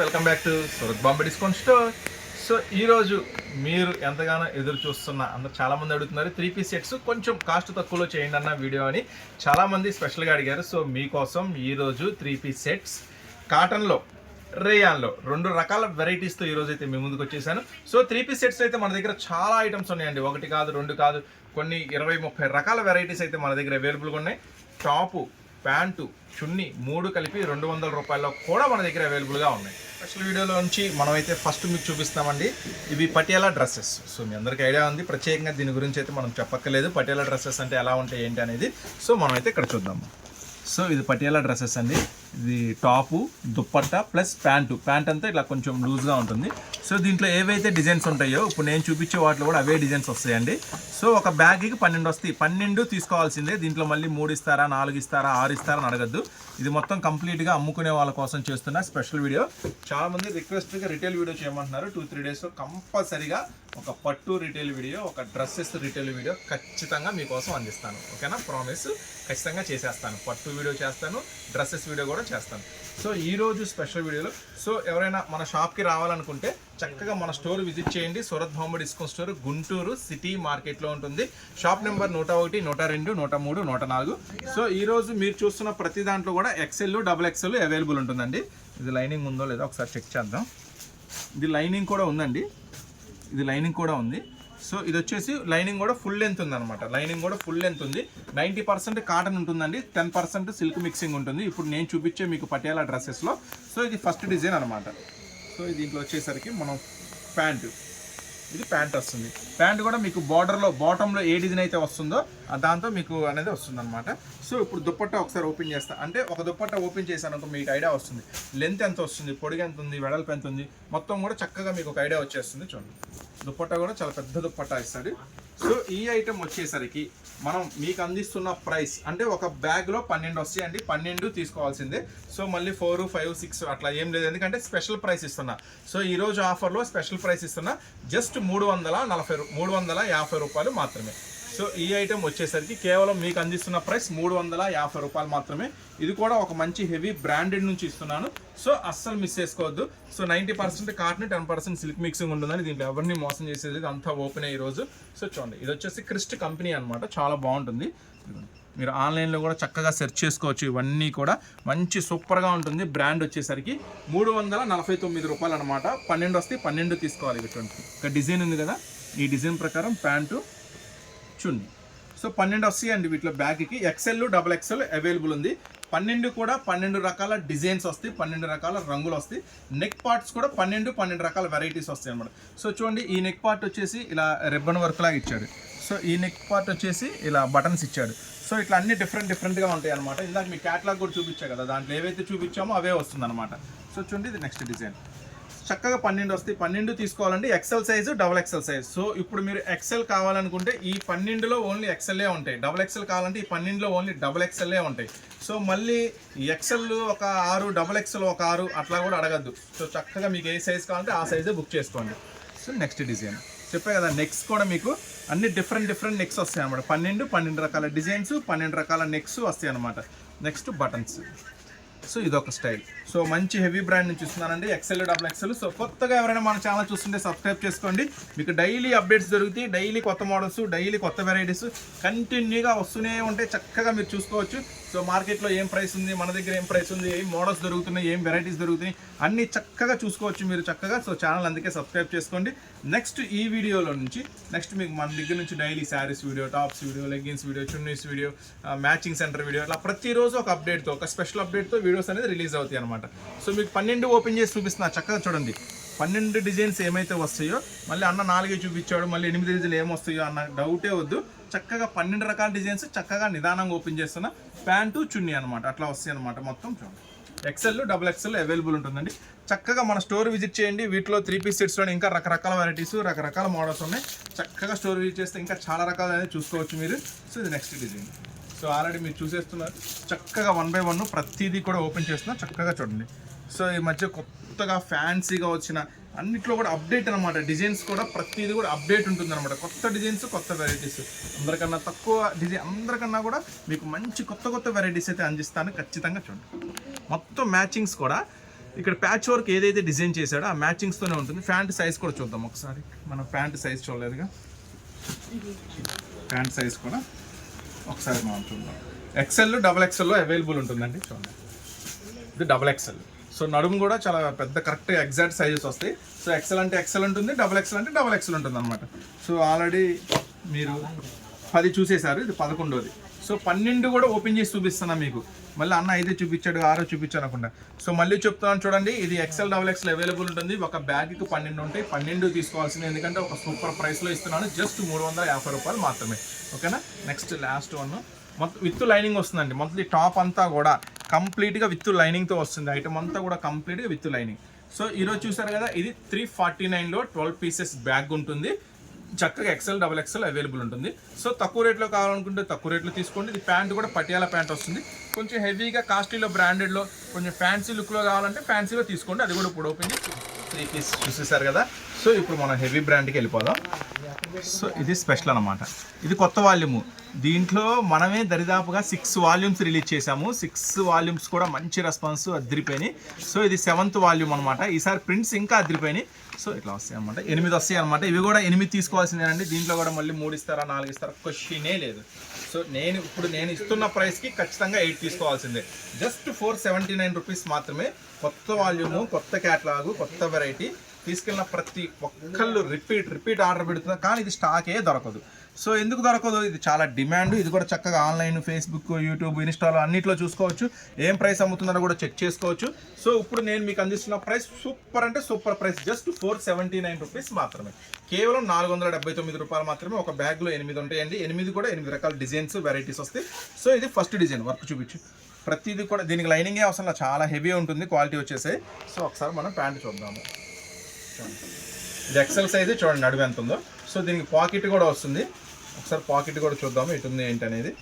Welcome back to Surat Bombay discount store so ఈరోజు మీరు ఎంతగానో ఎదురు చూస్తున్న అందరు చాలామంది అడుగుతున్నారు త్రీ పీస్ సెట్స్ కొంచెం కాస్ట్ తక్కువలో చేయండి అన్న వీడియో అని చాలామంది స్పెషల్గా అడిగారు. సో మీకోసం ఈరోజు త్రీ పీస్ సెట్స్ కాటన్లో రేయాన్లో రెండు రకాల వెరైటీస్తో ఈరోజు అయితే మీ ముందుకు వచ్చేసాను. సో త్రీ పీస్ సెట్స్ అయితే మన దగ్గర చాలా ఐటమ్స్ ఉన్నాయండి. ఒకటి కాదు రెండు కాదు కొన్ని ఇరవై ముప్పై రకాల వెరైటీస్ అయితే మన దగ్గర అవైలబుల్గా ఉన్నాయి. టాపు ప్యాంటు చున్నీ మూడు కలిపి రెండు వందల రూపాయల్లో కూడా మన దగ్గర అవైలబుల్గా ఉన్నాయి. స్పెషల్ వీడియోలో నుంచి మనమైతే ఫస్ట్ మీకు చూపిస్తామండి. ఇవి పటియాలా డ్రెస్సెస్ సో మీ అందరికీ ఐడియా ఉంది. ప్రత్యేకంగా దీని గురించి అయితే మనం చెప్పక్కర్లేదు. పటియాలా డ్రెస్సెస్ అంటే ఎలా ఉంటాయి ఏంటి అనేది. సో మనం అయితే ఇక్కడ చూద్దాము. సో ఇది పటియాలా డ్రెస్సెస్ అండి. ఇది top dupatta plus pant. Pant అంతా ఇలా కొంచెం లూజ్గా ఉంటుంది. సో దీంట్లో ఏవైతే డిజైన్స్ ఉంటాయో ఇప్పుడు నేను చూపించే వాటిలో కూడా అవే డిజైన్స్ వస్తాయండి. సో ఒక బ్యాగ్కి పన్నెండు వస్తాయి. పన్నెండు తీసుకోవాల్సిందే. దీంట్లో మళ్ళీ మూడు ఇస్తారా నాలుగు ఇస్తారా ఆరు ఇస్తారా అని అడగద్దు. ఇది మొత్తం కంప్లీట్గా అమ్ముకునే వాళ్ళ కోసం చేస్తున్న స్పెషల్ వీడియో. చాలా మంది రిక్వెస్ట్గా రిటైల్ వీడియో చేయమంటున్నారు. టూ త్రీ డేస్లో కంపల్సరీగా ఒక పట్టు రిటైల్ వీడియో ఒక డ్రెస్సెస్ రిటైల్ వీడియో ఖచ్చితంగా మీకోసం అందిస్తాను. ఓకేనా? ప్రామిస్. ఖచ్చితంగా చేసేస్తాను. పట్టు వీడియో చేస్తాను డ్రెస్సెస్ వీడియో కూడా చేస్తాను. సో ఈరోజు స్పెషల్ వీడియోలో. సో ఎవరైనా మన షాప్కి రావాలనుకుంటే చక్కగా మన స్టోర్ విజిట్ చేయండి. Surat Bombay discount store Guntur city మార్కెట్లో ఉంటుంది. షాప్ నెంబర్ నూట ఒకటి నూట రెండు నూట మూడు నూట నాలుగు. సో ఈరోజు మీరు చూస్తున్న ప్రతి దాంట్లో కూడా ఎక్సెల్ డబుల్ ఎక్సెల్ అవైలబుల్ ఉంటుందండి. ఇది లైనింగ్ ఉందో లేదో ఒకసారి చెక్ చేద్దాం. ఇది లైనింగ్ కూడా ఉందండి. ఇది లైనింగ్ కూడా ఉంది. సో ఇది వచ్చేసి లైనింగ్ కూడా ఫుల్ లెంత్ ఉంది అనమాట లైనింగ్ కూడా ఫుల్ లెంత్ ఉంది. నైంటీ పర్సెంట్ కాటన్ ఉంటుందండి. టెన్ పర్సెంట్ సిల్క్ మిక్సింగ్ ఉంటుంది. ఇప్పుడు నేను చూపించే మీకు పటియాలా డ్రెస్సెస్లో. సో ఇది ఫస్ట్ డిజైన్ అనమాట సో దీంట్లో వచ్చేసరికి మనం ప్యాంటు. ఇది ప్యాంట్ వస్తుంది. ప్యాంట్ కూడా మీకు బార్డర్లో బాటంలో ఏ డిజైన్ అయితే వస్తుందో దాంతో మీకు అనేది వస్తుంది అనమాట సో ఇప్పుడు దుప్పట్టా ఒకసారి ఓపెన్ చేస్తా. అంటే ఒక దుప్పట్టా ఓపెన్ చేశాను మీకు ఐడియా వస్తుంది. లెంత్ ఎంత వస్తుంది? పొడిగి ఎంత ఉంది? వెడల్పు ఎంత ఉంది? మొత్తం కూడా చక్కగా మీకు ఒక ఐడియా వచ్చేస్తుంది చూడండి. దుప్పట్టా కూడా చాలా పెద్ద దుప్పట్టా ఇస్తాడు. సో ఈ ఐటెం వచ్చేసరికి మనం మీకు అందిస్తున్న ప్రైస్ అంటే ఒక బ్యాగ్లో పన్నెండు వస్తాయండి. పన్నెండు తీసుకోవాల్సిందే. సో మళ్ళీ ఫోర్ ఫైవ్ సిక్స్ అట్లా ఏం లేదు. ఎందుకంటే స్పెషల్ ప్రైస్ ఇస్తున్నా. సో ఈరోజు ఆఫర్లో స్పెషల్ ప్రైస్ ఇస్తున్నా. జస్ట్ మూడు వందల నలభై రూ- మూడు వందల యాభై రూపాయలు మాత్రమే. సో ఈ ఐటెం వచ్చేసరికి కేవలం మీకు అందిస్తున్న ప్రైస్ మూడు వందల యాభై రూపాయలు మాత్రమే. ఇది కూడా ఒక మంచి హెవీ బ్రాండెడ్ నుంచి ఇస్తున్నాను. సో అస్సలు మిస్ చేసుకోవద్దు. So ninety percent cotton ten percent silk mixing ఉంటుందని దీంట్లో ఎవరిని మోసం చేసేది అంతా ఓపెన్ అయ్యి రోజు. సో చూడండి ఇది వచ్చేసి క్రిస్ట్ కంపెనీ అన్నమాట. చాలా బాగుంటుంది. మీరు ఆన్లైన్లో కూడా చక్కగా సెర్చ్ చేసుకోవచ్చు. ఇవన్నీ కూడా మంచి సూపర్గా ఉంటుంది. బ్రాండ్ వచ్చేసరికి మూడు వందల నలభై తొమ్మిది రూపాయలు అనమాట పన్నెండు వస్తే పన్నెండు తీసుకోవాలి ఇటువంటి. ఒక డిజైన్ ఉంది కదా? ఈ డిజైన్ ప్రకారం ప్యాంటు చున్నీ సో పన్నెండు వస్తాయండి వీటిలో బ్యాగ్కి ఎక్సెల్ డబుల్ ఎక్సెల్ అవైలబుల్ ఉంది. పన్నెండు కూడా పన్నెండు రకాల డిజైన్స్ వస్తాయి పన్నెండు రకాల రంగులు వస్తాయి. నెక్ పార్ట్స్ కూడా పన్నెండు పన్నెండు రకాల వెరైటీస్ వస్తాయి అనమాట సో చూడండి ఈ నెక్ పార్ట్ వచ్చేసి ఇలా రిబ్బన్ వర్క్ లాగా ఇచ్చాడు. సో ఈ నెక్ పార్ట్ వచ్చేసి ఇలా బటన్స్ ఇచ్చాడు. సో ఇట్లా అన్ని డిఫరెంట్ డిఫరెంట్గా ఉంటాయి అనమాట ఇందాక మీ క్యాట్లాగ్ కూడా చూపించా కదా దాంట్లో ఏవైతే చూపించామో అవే వస్తుంది అనమాట సో చూడండి ఇది నెక్స్ట్ డిజైన్ చక్కగా పన్నెండు వస్తాయి. పన్నెండు తీసుకోవాలంటే XL size double XL size so ఇప్పుడు మీరు ఎక్సెల్ కావాలనుకుంటే ఈ పన్నెండులో ఓన్లీ ఎక్సెల్లే ఉంటాయి. డబుల్ ఎక్సెల్ కావాలంటే ఈ పన్నెండులో ఓన్లీ డబుల్ ఎక్సెల్లే ఉంటాయి. సో మళ్ళీ ఎక్సెల్ ఒక ఆరు డబుల్ ఎక్సెల్ ఒక ఆరు అట్లా కూడా అడగద్దు. సో చక్కగా మీకు ఏ సైజ్ కావాలంటే ఆ సైజే బుక్ చేసుకోండి. సో నెక్స్ట్ డిజైన్ చెప్పే కదా నెక్స్ కూడా మీకు అన్ని డిఫరెంట్ డిఫరెంట్ నెక్స్ వస్తాయి అనమాట పన్నెండు పన్నెండు రకాల డిజైన్స్ పన్నెండు రకాల నెక్స్ వస్తాయి అనమాట నెక్స్ట్ బటన్స్ సో ఇదొక స్టైల్. సో మంచి హెవీ బ్రాండ్ నుంచి చూస్తున్నానండి. ఎక్సెల్ డబుల్ ఎక్సెల్ సో కొత్తగా ఎవరైనా మన ఛానల్ చూస్తుంటే సబ్స్క్రైబ్ చేసుకోండి. మీకు డైలీ అప్డేట్స్ దొరుకుతాయి. డైలీ కొత్త మోడల్స్ డైలీ కొత్త వెరైటీస్ కంటిన్యూగా వస్తూనే ఉంటే చక్కగా మీరు చూసుకోవచ్చు. సో మార్కెట్లో ఏం ప్రైస్ ఉంది? మన దగ్గర ఏం ప్రైస్ ఉంది? ఏం మోడల్స్ దొరుకుతున్నాయి? ఏం వెరైటీస్ దొరుకుతున్నాయి? అన్ని చక్కగా చూసుకోవచ్చు మీరు చక్కగా. సో ఛానల్ అందుకే సబ్స్క్రైబ్ చేసుకోండి. నెక్స్ట్ ఈ వీడియోలో నుంచి నెక్స్ట్ మీకు మన దగ్గర నుంచి daily saris video tops video leggings video chunnis video matching centre video అట్లా ప్రతిరోజు ఒక అప్డేట్తో ఒక స్పెషల్ అప్డేట్తో వీడియోస్ అనేది రిలీజ్ అవుతాయి అనమాట సో మీకు పన్నెండు ఓపెన్ చేసి చూపిస్తున్నా చక్కగా చూడండి. పన్నెండు డిజైన్స్ ఏమైతే వస్తాయో మళ్ళీ అన్న నాలుగే చూపించాడు మళ్ళీ ఎనిమిది డిజైన్లు ఏమొస్తాయో అన్న డౌటే వద్దు. చక్కగా పన్నెండు రకాల డిజైన్స్ చక్కగా నిదానంగా ఓపెన్ చేస్తున్నా. ప్యాంటు చున్నీ అనమాట అట్లా వస్తాయి అనమాట మొత్తం చూడండి. ఎక్సెల్ డబుల్ ఎక్సెల్ అవైలబుల్ ఉంటుందండి. చక్కగా మన స్టోర్ విజిట్ చేయండి. వీటిలో త్రీ పీస్ సెట్స్లో ఇంకా రకరకాల వెరైటీస్ రకరకాల మోడల్స్ ఉన్నాయి. చక్కగా స్టోర్ విజిట్ చేస్తే ఇంకా చాలా రకాలు చూసుకోవచ్చు మీరు. సో ఇది నెక్స్ట్ డిజైన్ సో ఆల్రెడీ మీరు చూసేస్తున్నారు. చక్కగా వన్ బై వన్ ప్రతిదీ కూడా ఓపెన్ చేస్తున్నా. చక్కగా చూడండి. సో ఈ మధ్య కొత్తగా ఫ్యాన్సీగా వచ్చిన అన్నిట్లో కూడా అప్డేట్ అనమాట డిజైన్స్ కూడా ప్రతిదీ కూడా అప్డేట్ ఉంటుంది అనమాట కొత్త డిజైన్స్ కొత్త వెరైటీస్ అందరికన్నా తక్కువ డిజైన్ అందరికన్నా కూడా మీకు మంచి కొత్త కొత్త వెరైటీస్ అయితే అందిస్తాను. ఖచ్చితంగా చూడండి. మొత్తం మ్యాచింగ్స్ కూడా ఇక్కడ ప్యాచ్ వర్క్ ఏదైతే డిజైన్ చేశాడో ఆ మ్యాచింగ్స్తోనే ఉంటుంది. ప్యాంట్ సైజ్ కూడా చూద్దాం ఒకసారి. మనం ప్యాంట్ సైజ్ చూడలేదుగా. ప్యాంట్ సైజ్ కూడా ఒకసారి మనం చూద్దాం. ఎక్సెల్ డబల్ ఎక్సెల్లో అవైలబుల్ ఉంటుందండి. చూడండి. ఇది డబల్ ఎక్సెల్ సో నడుము కూడా చాలా పెద్ద కరెక్ట్ ఎగ్జాక్ట్ సైజెస్ వస్తాయి. సో ఎక్సెల్ అంటే ఎక్సెల్ ఉంటుంది డబల్ ఎక్సెల్ అంటే డబల్ ఎక్సెల్ ఉంటుంది అనమాట సో ఆల్రెడీ మీరు పది చూసేశారు ఇది పదకొండోది. సో పన్నెండు కూడా ఓపెన్ చేసి చూపిస్తున్నా మీకు. మళ్ళీ అన్న ఐదే చూపించాడు ఆరో చూపించాను అనుకుంటా. సో మళ్ళీ చెప్తున్నాను చూడండి ఇది ఎక్సెల్ డబల్ ఎక్స్ఎల్ అవైలబుల్ ఉంటుంది. ఒక బ్యాగ్కి పన్నెండు ఉంటాయి. పన్నెండు తీసుకోవాల్సింది ఎందుకంటే ఒక సూపర్ ప్రైస్లో ఇస్తున్నాను. జస్ట్ మూడు వందల యాభై రూపాయలు మాత్రమే. ఓకేనా? నెక్స్ట్ లాస్ట్ వన్ మొత్తం విత్ లైనింగ్ వస్తుందండి. మొత్తం టాప్ అంతా కూడా కంప్లీట్గా విత్ లైనింగ్తో వస్తుంది. ఐటమ్ అంతా కూడా కంప్లీట్గా విత్ లైనింగ్ సో ఈరోజు చూసారు కదా ఇది త్రీ ఫార్టీ నైన్లో ట్వెల్వ్ పీసెస్ బ్యాగ్ ఉంటుంది. చక్కగా ఎక్సెల్ డబల్ ఎక్సెల్ అవైలబుల్ ఉంటుంది. సో తక్కువ రేట్లో కావాలనుకుంటే తక్కువ రేట్లో తీసుకోండి. ఇది ప్యాంట్ కూడా పటియాల ప్యాంట్ వస్తుంది. కొంచెం హెవీగా కాస్ట్లీలో బ్రాండెడ్లో కొంచెం ఫ్యాన్సీ లుక్లో కావాలంటే ఫ్యాన్సీలో తీసుకోండి. అది కూడా ఇప్పుడు ఓపెన్ చేసి త్రీ పీస్ చూసేసారు కదా? సో ఇప్పుడు మనం హెవీ బ్రాండ్కి వెళ్ళిపోదాం. సో ఇది స్పెషల్ అనమాట ఇది కొత్త వాల్యూము దీంట్లో మనమే దరిదాపుగా సిక్స్ వాల్యూమ్స్ రిలీజ్ చేసాము సిక్స్ వాల్యూమ్స్ కూడా మంచి రెస్పాన్స్ అదిరిపోయినాయి. సో ఇది సెవెంత్ వాల్యూమ్ అనమాట ఈసారి ప్రింట్స్ ఇంకా అదిరిపోయినాయి. సో ఇట్లా వస్తాయి అనమాట ఎనిమిది వస్తాయి అనమాట ఇవి కూడా ఎనిమిది తీసుకోవాల్సిందేనండి. దీంట్లో కూడా మళ్ళీ మూడు ఇస్తారా నాలుగు ఇస్తారా? క్వశ్చనే లేదు. సో నేను ఇప్పుడు నేను ఇస్తున్న ప్రైస్కి ఖచ్చితంగా ఎయిట్ తీసుకోవాల్సిందే. Just four seventy nine rupees మాత్రమే కొత్త వాల్యూము కొత్త క్యాటలాగు కొత్త వెరైటీ తీసుకెళ్ళిన ప్రతి ఒక్కళ్ళు రిపీట్ రిపీట్ ఆర్డర్ పెడుతున్నారు కానీ ఇది స్టాకే దొరకదు. సో ఎందుకు దొరకదు? ఇది చాలా డిమాండ్. ఇది కూడా చక్కగా ఆన్లైన్ ఫేస్బుక్ యూట్యూబ్ ఇన్స్టాలో అన్నిట్లో చూసుకోవచ్చు. ఏం ప్రైస్ అమ్ముతున్నారో కూడా చెక్ చేసుకోవచ్చు. సో ఇప్పుడు నేను మీకు అందిస్తున్న ప్రైస్ సూపర్ అంటే super price. Just four seventy nine rupees మాత్రమే. కేవలం నాలుగు వందల డెబ్బై తొమ్మిది రూపాయలు మాత్రమే ఒక బ్యాగ్లో ఎనిమిది ఉంటాయండి. ఎనిమిది కూడా ఎనిమిది రకాల డిజైన్స్ వెరైటీస్ వస్తాయి. సో ఇది ఫస్ట్ డిజైన్ వర్క్ చూపించు. ప్రతిదీ కూడా దీనికి లైనింగే అవసరం చాలా హెవీ ఉంటుంది క్వాలిటీ వచ్చేసి సో ఒకసారి మనం ప్యాంట్ చూద్దాము. ఇది ఎక్సెల్ సైజ్ చూడండి నడుము ఎంత ఉందో. సో దీనికి పాకెట్ కూడా వస్తుంది. ఒకసారి పాకెట్ కూడా చూద్దాము ఎటు ఉంది ఏంటి అనేది.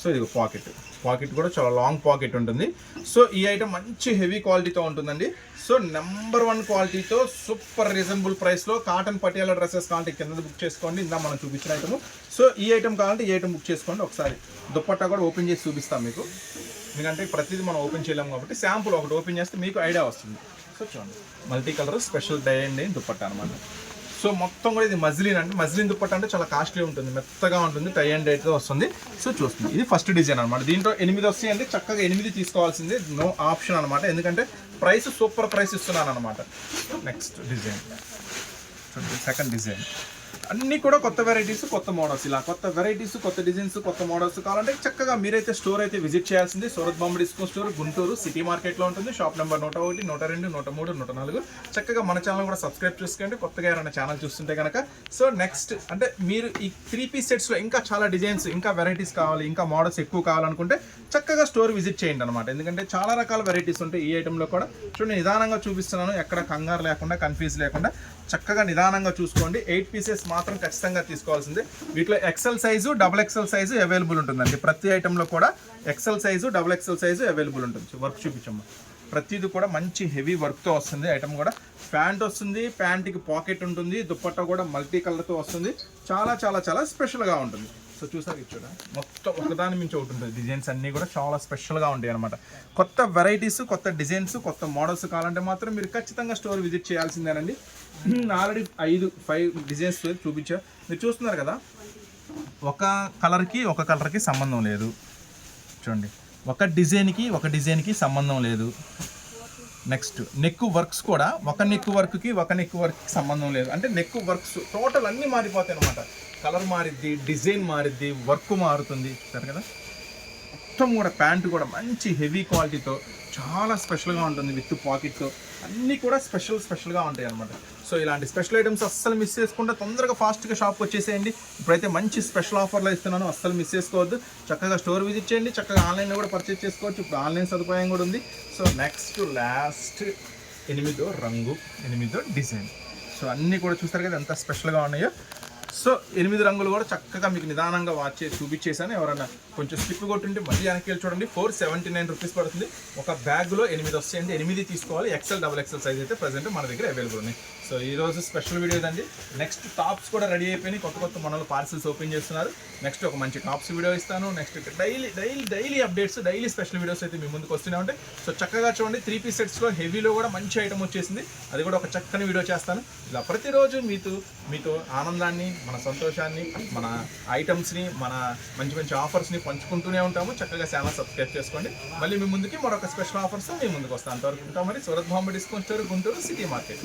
సో ఇది పాకెట్ పాకెట్ కూడా చాలా లాంగ్ పాకెట్ ఉంటుంది. సో ఈ ఐటమ్ మంచి హెవీ క్వాలిటీతో ఉంటుందండి. సో నెంబర్ వన్ క్వాలిటీతో సూపర్ రీజనబుల్ ప్రైస్లో కాటన్ పటియాల డ్రెస్సెస్ కావాలంటే కింద బుక్ చేసుకోండి. ఇందా మనం చూపించిన ఐటమ్ సో ఈ ఐటమ్ కావాలంటే ఈ ఐటమ్ బుక్ చేసుకోండి. ఒకసారి దుప్పట్టా కూడా ఓపెన్ చేసి చూపిస్తాం మీకు. ఎందుకంటే ప్రతిదీ మనం ఓపెన్ చేయలేము కాబట్టి శాంపుల్ ఒకటి ఓపెన్ చేస్తే మీకు ఐడియా వస్తుంది. సో చూడండి మల్టీ కలర్ స్పెషల్ డై అండి దుప్పట్ట అనమాట సో మొత్తం కూడా ఇది మజ్లీన్ అంటే మజ్లిన్ దుప్పట్ట అంటే చాలా కాస్ట్లీ ఉంటుంది. మెత్తగా ఉంటుంది టై అండ్ డైట్గా వస్తుంది. సో చూస్తుంది. ఇది ఫస్ట్ డిజైన్ అనమాట దీంట్లో ఎనిమిది వస్తాయండి. చక్కగా ఎనిమిది తీసుకోవాల్సింది. నో ఆప్షన్ అనమాట ఎందుకంటే ప్రైస్ సూపర్ ప్రైస్ ఇస్తున్నాను అనమాట నెక్స్ట్ డిజైన్ సెకండ్ డిజైన్ అన్నీ కూడా కొత్త వెరైటీస్ కొత్త మోడల్స్ ఇలా కొత్త వెరైటీస్ కొత్త డిజైన్స్ కొత్త మోడల్స్ కావాలంటే చక్కగా మీరైతే స్టోర్ అయితే విజిట్ చేయాల్సింది. Surat Bombay discount store Guntur city మార్కెట్లో ఉంటుంది. షాప్ నెంబర్ నూట ఒకటి నూట రెండు నూట మూడు నూట నాలుగు. చక్కగా మన ఛానల్ కూడా సబ్స్క్రైబ్ చేసుకోండి. కొత్తగా ఎవరైనా ఛానల్ చూస్తుంటే కనుక సో నెక్స్ట్ అంటే మీరు ఈ త్రీ పీస్ సెట్స్లో ఇంకా చాలా డిజైన్స్ ఇంకా వెరైటీస్ కావాలి ఇంకా మోడల్స్ ఎక్కువ కావాలనుకుంటే చక్కగా స్టోర్ విజిట్ చేయండి అనమాట ఎందుకంటే చాలా రకాల వెరైటీస్ ఉంటాయి ఈ ఐటెంలో కూడా. చూడండి నిదానంగా చూపిస్తున్నాను. ఎక్కడ కంగారు లేకుండా కన్ఫ్యూజ్ లేకుండా చక్కగా నిదానంగా చూసుకోండి. ఎయిట్ పీసెస్ మాత్రం ఖచ్చితంగా తీసుకోవాల్సిందే. వీటిలో XL size double XL size available ఉంటుందండి. ప్రతి ఐటెంలో కూడా XL size double XL size available ఉంటుంది. వర్క్ చూపించమ్మా. ప్రతిది కూడా మంచి హెవీ వర్క్తో వస్తుంది. ఐటమ్ కూడా ప్యాంట్ వస్తుంది ప్యాంట్కి పాకెట్ ఉంటుంది దుప్పట్టా కూడా మల్టీ కలర్తో వస్తుంది. చాలా చాలా చాలా స్పెషల్గా ఉంటుంది. సో చూసారు ఇచ్చాడు మొత్తం ఒకదాని మించి ఒకటి ఉంటుంది. డిజైన్స్ అన్నీ కూడా చాలా స్పెషల్గా ఉంటాయి అనమాట కొత్త వెరైటీస్ కొత్త డిజైన్స్ కొత్త మోడల్స్ కావాలంటే మాత్రం మీరు ఖచ్చితంగా స్టోర్ విజిట్ చేయాల్సిందేనండి. Hmm, ఆల్రెడీ ఐదు ఫైవ్ డిజైన్స్ చూపించా. మీరు చూస్తున్నారు కదా? ఒక కలర్కి ఒక కలర్కి సంబంధం లేదు. చూడండి. ఒక డిజైన్కి ఒక డిజైన్కి సంబంధం లేదు. నెక్స్ట్ నెక్ వర్క్స్ కూడా ఒక నెక్ వర్క్కి ఒక నెక్ వర్క్కి సంబంధం లేదు. అంటే నెక్ వర్క్స్ టోటల్ అన్నీ మారిపోతాయి అనమాట కలర్ మారిద్ది డిజైన్ మారిద్ది వర్క్ మారుతుంది. సరే కదా? మొత్తం కూడా ప్యాంటు కూడా మంచి హెవీ క్వాలిటీతో చాలా స్పెషల్గా ఉంటుంది విత్ పాకెట్తో. అన్నీ కూడా స్పెషల్ స్పెషల్గా ఉంటాయి అనమాట సో ఇలాంటి స్పెషల్ ఐటమ్స్ అస్సలు మిస్ చేసుకుంటే. తొందరగా ఫాస్ట్గా షాప్కి వచ్చేసేయండి. ఇప్పుడైతే మంచి స్పెషల్ ఆఫర్లో ఇస్తున్నాను. అస్సలు మిస్ చేసుకోవద్దు. చక్కగా స్టోర్ విజిట్ చేయండి. చక్కగా ఆన్లైన్లో కూడా పర్చేస్ చేసుకోవచ్చు. ఇప్పుడు ఆన్లైన్ సదుపాయం కూడా ఉంది. సో నెక్స్ట్ లాస్ట్ ఎనిమిదో రంగు ఎనిమిదో డిజైన్. సో అన్నీ కూడా చూస్తారు కదా ఎంత స్పెషల్గా ఉన్నాయో. సో ఎనిమిది రంగులు కూడా చక్కగా మీకు నిదానంగా వాచ్ చేసి చూపించేసాను ఎవరైనా కొంచెం స్కిప్ కొట్టుంటే మళ్ళీ వెనక్కి వెళ్ళి చూడండి. ఫోర్ సెవెంటీ నైన్ రూపీస్ పడుతుంది. ఒక బ్యాగ్లో ఎనిమిది వస్తాయండి. ఎనిమిది తీసుకోవాలి. ఎక్సెల్ డబుల్ ఎక్సెల్ సైజ్ అయితే ప్రజెంట్ మన దగ్గర అవైలబుల్ ఉన్నాయి. సో ఈ రోజు స్పెషల్ వీడియో ఇదండి. నెక్స్ట్ టాప్స్ కూడా రెడీ అయిపోయినాయి. కొత్త కొత్త మనలో పార్సిల్స్ ఓపెన్ చేస్తున్నారు. నెక్స్ట్ ఒక మంచి టాప్స్ వీడియో ఇస్తాను. Next daily daily daily updates daily special videos అయితే మీ ముందుకు వస్తూనే ఉంటాయి. సో చక్కగా చూడండి. త్రీ పీస్ సెట్స్లో హెవీలో కూడా మంచి ఐటమ్ వచ్చేసింది. అది కూడా ఒక చక్కని వీడియో చేస్తాను. ఇలా ప్రతిరోజు మీతో మీతో ఆనందాన్ని మన సంతోషాన్ని మన ఐటమ్స్ని మన మంచి మంచి ఆఫర్స్ని పంచుకుంటూనే ఉంటాము. చక్కగా ఛానల్ సబ్స్క్రైబ్ చేసుకోండి. మళ్ళీ మీ ముందుకి మరొక స్పెషల్ ఆఫర్స్ మీ ముందుకు వస్తాం అంతవరకు ఉంటాం మరి. Surat Bombay discount store Guntur city market.